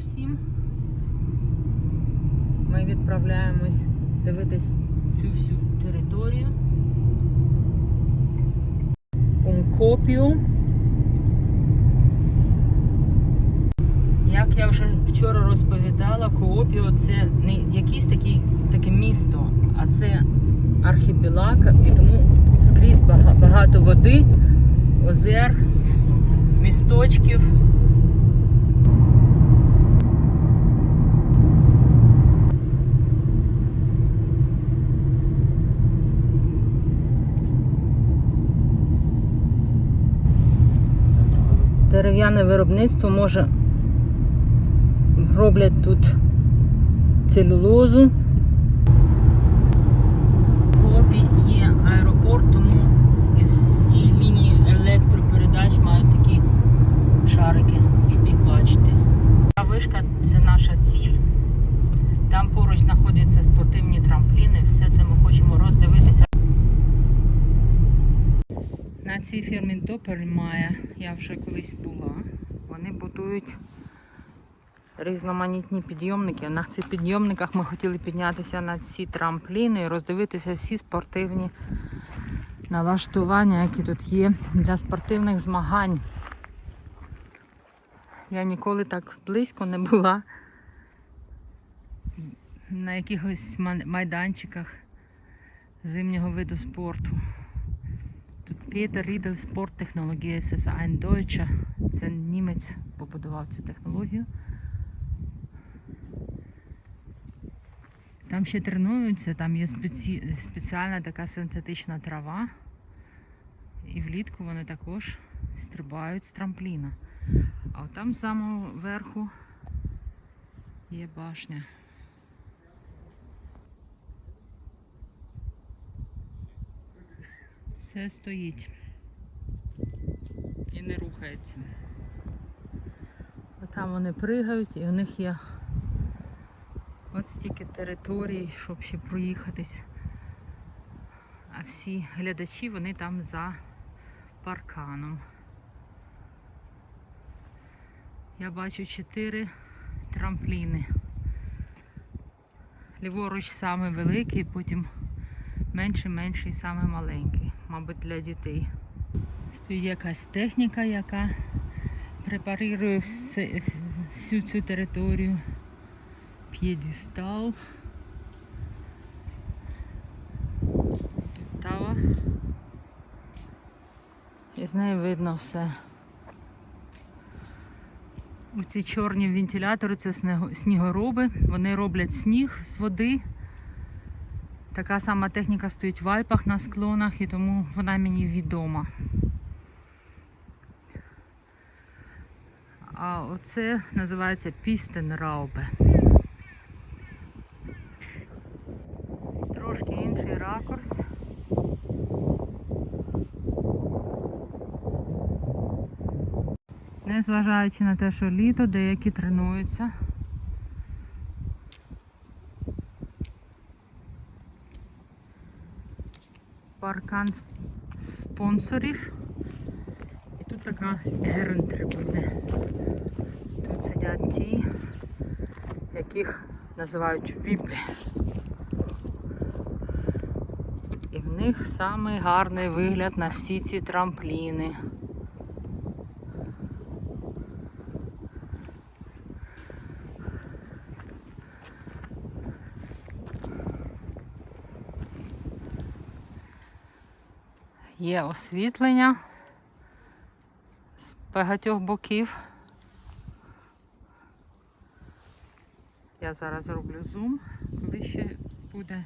всім. Ми відправляємось дивитись цю всю територію. Умкопіо. Як я вже вчора розповідала, Коопіо це не якийсь такий, таке місто, а це архіпелаг, і тому скрізь багато води, озер, місточків. Дерев'яне виробництво може роблять тут целюлозу. В Копі є аеропорт, тому і всі лінії електропередач мають такі шарики, щоб їх бачити. Ця вишка це наша ціль. Там поруч знаходяться спортивні трампліни. Все це ми хочемо роздивитися. На цій фірмі Допельмая я вже колись була. Вони будують різноманітні підйомники. На цих підйомниках ми хотіли піднятися на ці трампліни і роздивитися всі спортивні налаштування, які тут є для спортивних змагань. Я ніколи так близько не була на якихось майданчиках зимнього виду спорту. Тут Петер Рідел спорттехнологія це ein Deutscher. Це німець побудував цю технологію. Там ще тренуються, там є спеці... спеціальна така синтетична трава. І влітку вони також стрибають з трампліна. А там з самого верху є башня. Все стоїть і не рухається. Отам вони пригають і у них є от стільки територій, щоб ще проїхатись. А всі глядачі вони там за парканом. Я бачу чотири трампліни. Ліворуч саме великий, потім менший, менший, саме маленький, мабуть, для дітей. Стоїть якась техніка, яка препарує все, всю цю територію. П'єдістал. Тава. І з неї видно все. У ці чорні вентилятори це снігороби. Вони роблять сніг з води. Така сама техніка стоїть в Альпах на склонах, і тому вона мені відома. А оце називається Пістенраубе. Трошки інший ракурс. Незважаючи на те, що літо, деякі тренуються. Паркан сп- спонсорів. І тут така герн-трибуни. Тут сидять ті, яких називають віпи. І в них самий гарний вигляд на всі ці трампліни. Є освітлення з багатьох боків. Я зараз роблю зум, коли ще буде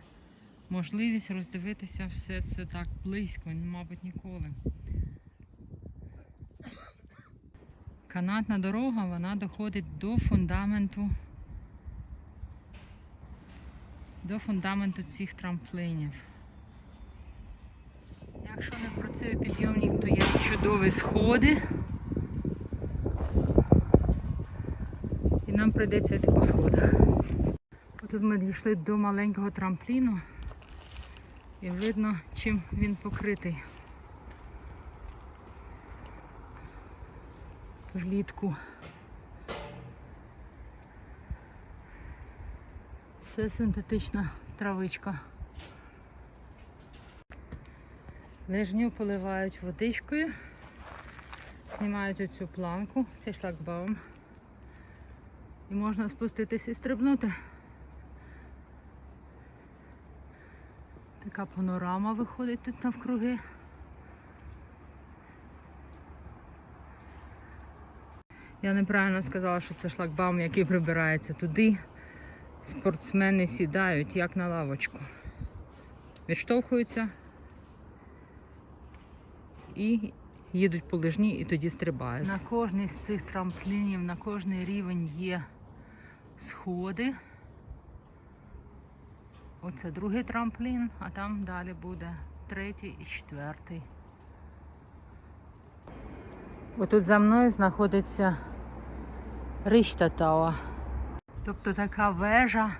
можливість роздивитися все це так близько, мабуть, ніколи. Канатна дорога вона доходить до фундаменту до фундаменту цих трамплинів. Якщо не працює підйомник, то є чудові сходи. І нам прийдеться йти по сходах. Тут ми дійшли до маленького трампліну і видно, чим він покритий. Влітку. Все синтетична травичка. Лижню поливають водичкою, знімають оцю планку, цей шлагбаум. І можна спуститися і стрибнути. Така панорама виходить тут навкруги. Я неправильно сказала, що це шлагбаум, який прибирається туди. Спортсмени сідають як на лавочку. Відштовхуються і їдуть по лижні і тоді стрибають. На кожній з цих трамплінів, на кожний рівень є сходи. Оце другий трамплін, а там далі буде третій і четвертий. Отут за мною знаходиться Риштатауа. Тобто така вежа,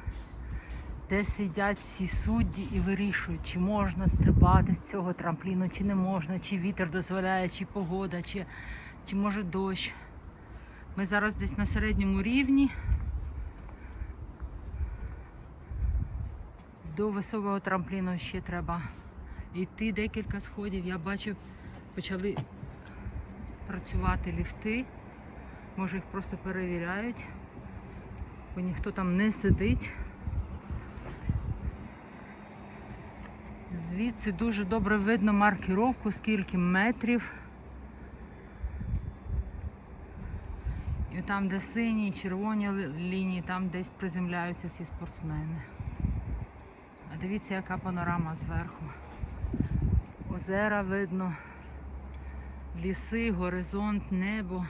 де сидять всі судді і вирішують, чи можна стрибати з цього трампліну, чи не можна, чи вітер дозволяє, чи погода, чи, чи може дощ. Ми зараз десь на середньому рівні. До високого трампліну ще треба йти декілька сходів. Я бачу, почали працювати ліфти. Може їх просто перевіряють, бо ніхто там не сидить. Звідси дуже добре видно маркіровку, скільки метрів. І там, де сині, червоні лінії, там десь приземляються всі спортсмени. А дивіться, яка панорама зверху. Озера видно, ліси, горизонт, небо.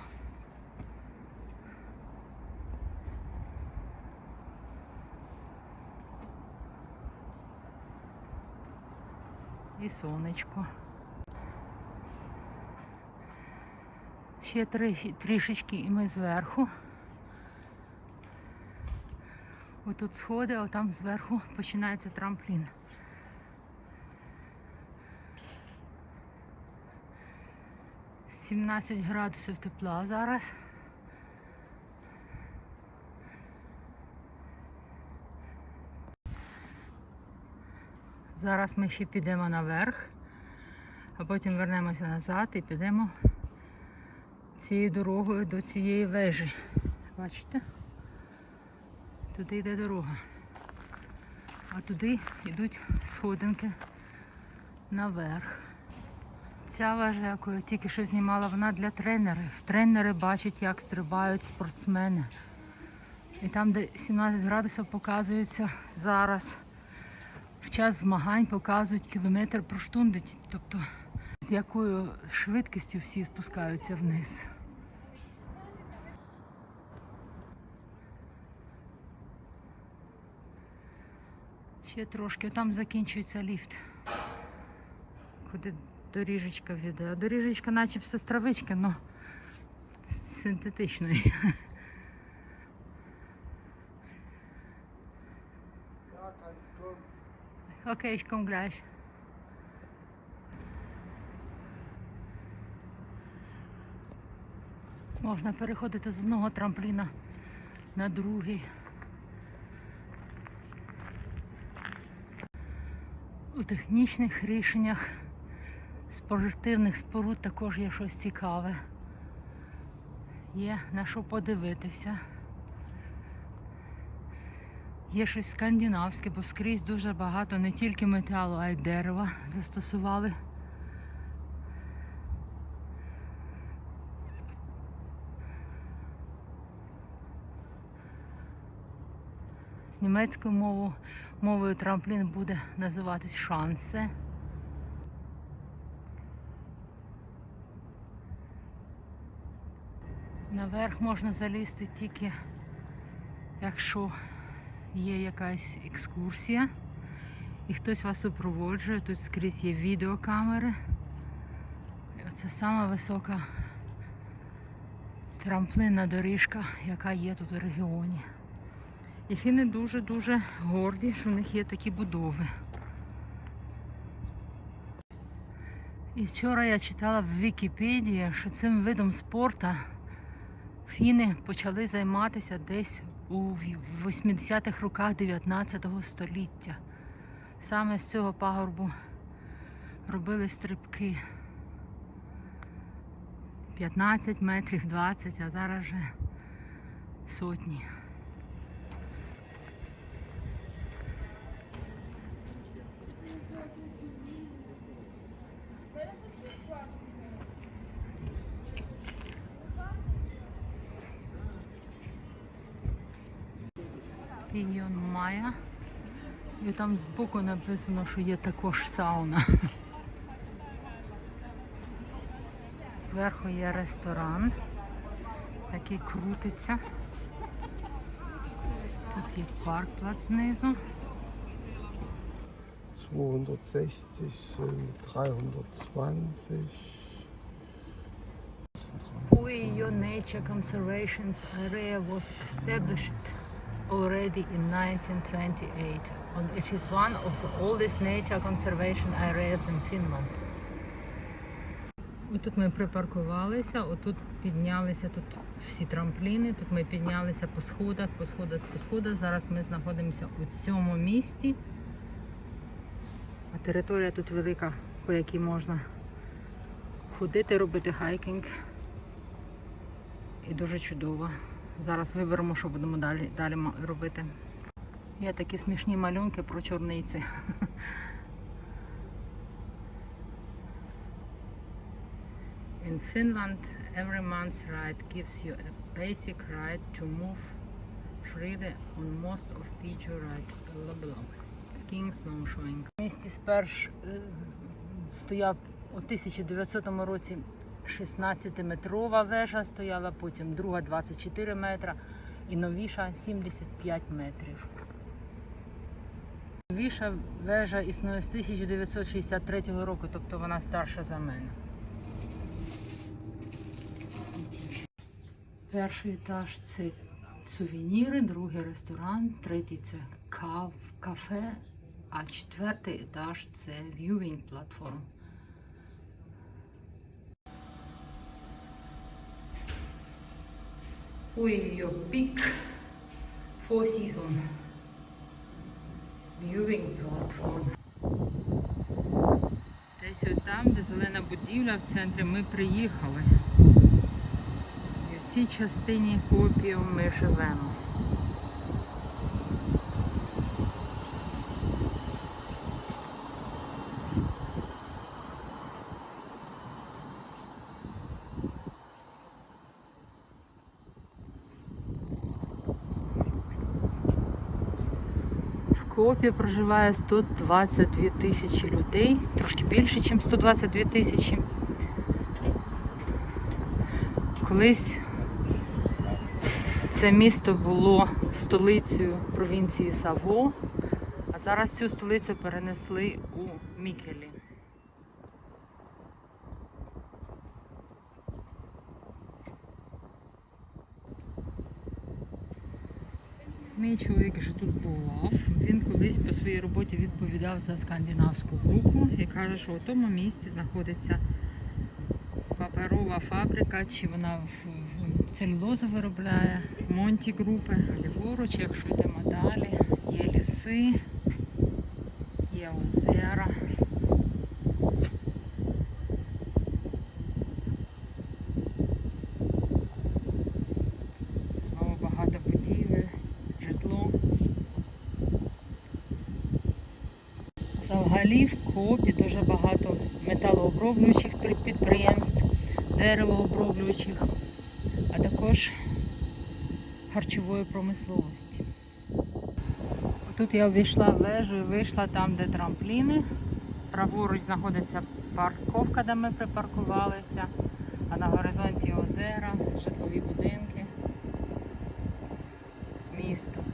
І сонечко. Ще трішки, трішечки і ми зверху. Отут сходи, а там зверху починається трамплін. Сімнадцять градусів тепла зараз. Зараз ми ще підемо наверх, а потім вернемося назад і підемо цією дорогою до цієї вежі. Бачите? Туди йде дорога. А туди йдуть сходинки наверх. Ця вежа, яку я тільки що знімала, вона для тренерів. Тренери бачать, як стрибають спортсмени. І там, де 17 градусів показується зараз, в час змагань показують кілометр про штунди, тобто з якою швидкістю всі спускаються вниз. Ще трошки, там закінчується ліфт. Куди доріжечка веде. А доріжечка наче все з але синтетичної. Ich komm gleich. Можна переходити з одного трампліна на другий. У технічних рішеннях спортивних споруд також є щось цікаве. Є на що подивитися. Є щось скандинавське, бо скрізь дуже багато не тільки металу, а й дерева застосували. Німецькою мовою, мовою трамплін буде називатись шансе. Наверх можна залізти тільки, якщо є якась екскурсія і хтось вас супроводжує. Тут скрізь є відеокамери. І Оце сама висока трамплинна доріжка, яка є тут у регіоні. І фіни дуже-дуже горді, що в них є такі будови. І вчора я читала в Вікіпедії, що цим видом спорту фіни почали займатися десь у у 80-х роках 19 століття. Саме з цього пагорбу робили стрибки. 15 метрів, 20, а зараз вже сотні. Піньйон Майя. І там збоку написано, що є також сауна. Зверху є ресторан, який крутиться. Тут є паркплац знизу. 260 sind 320. Puyo Nature Conservation Area was established already in 1928 it is one of the oldest nature conservation areas in Finland. Тут ми припаркувалися, отут піднялися тут всі трампліни, тут ми піднялися по сходах, по сходах, по сходах. Зараз ми знаходимося у цьому місті. А територія тут велика, по якій можна ходити, робити хайкінг. І дуже чудово. Зараз виберемо, що будемо далі, далі робити. Є такі смішні малюнки про чорниці. In Finland, every month's ride gives you a basic right to move freely on most of feature blah, blah. skiing, snowshoeing. В місті сперш е, стояв у 1900 році 16-метрова вежа стояла, потім друга 24 метра і новіша 75 метрів. Новіша вежа існує з 1963 року, тобто вона старша за мене. Перший етаж це сувеніри, другий ресторан, третій це кафе, а четвертий етаж це viewing платформ. Ой, Peak Four Season Viewing Platform. Десь от там, де зелена будівля в центрі, ми приїхали. І в цій частині Копію ми живемо. В проживає 122 тисячі людей, трошки більше, ніж 122 тисячі. Колись це місто було столицею провінції Саво, а зараз цю столицю перенесли у Мікелі. Мій чоловік вже тут бував. Він колись по своїй роботі відповідав за скандинавську групу і каже, що у тому місці знаходиться паперова фабрика, чи вона целюлозу виробляє, Монті групи, ліворуч, якщо йдемо далі, є ліси, є озера. Взагалі в Коопі дуже багато металооброблюючих підприємств, деревооброблюючих, а також харчової промисловості. Тут я обійшла вежу і вийшла там, де трампліни. Праворуч знаходиться парковка, де ми припаркувалися, а на горизонті озера, житлові будинки, місто.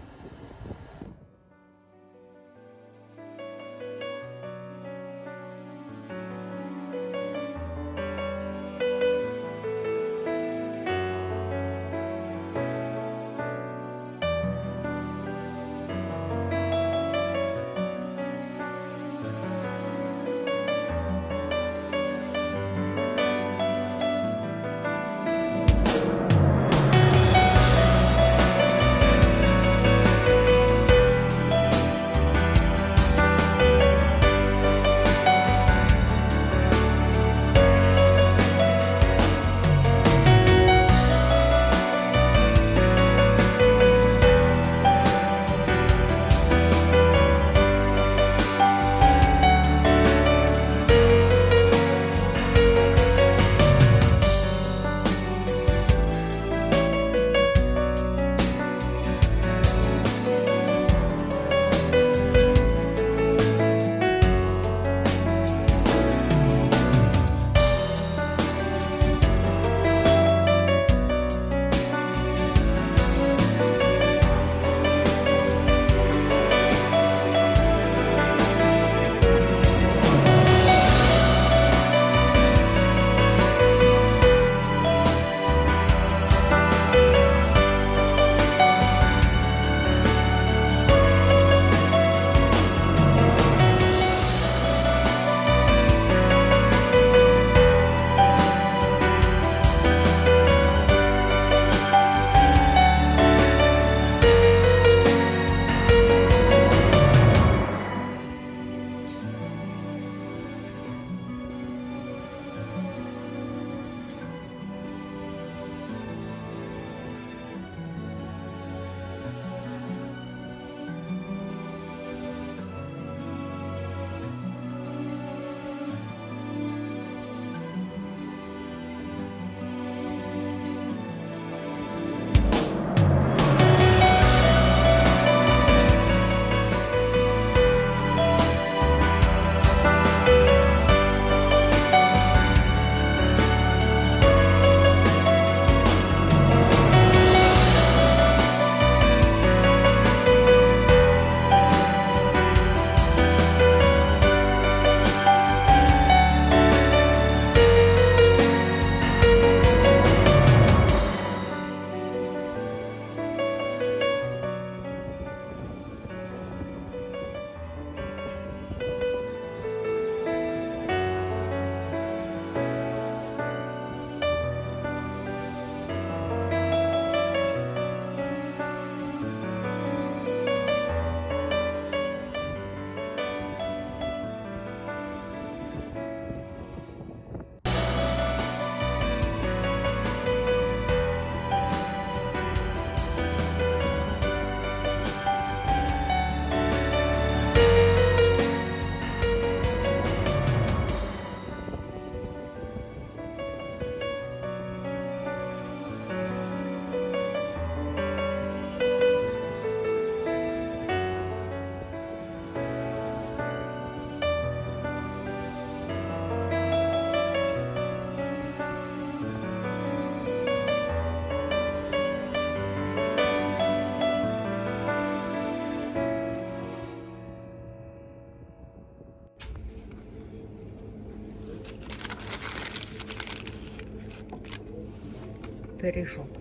Пиріжок.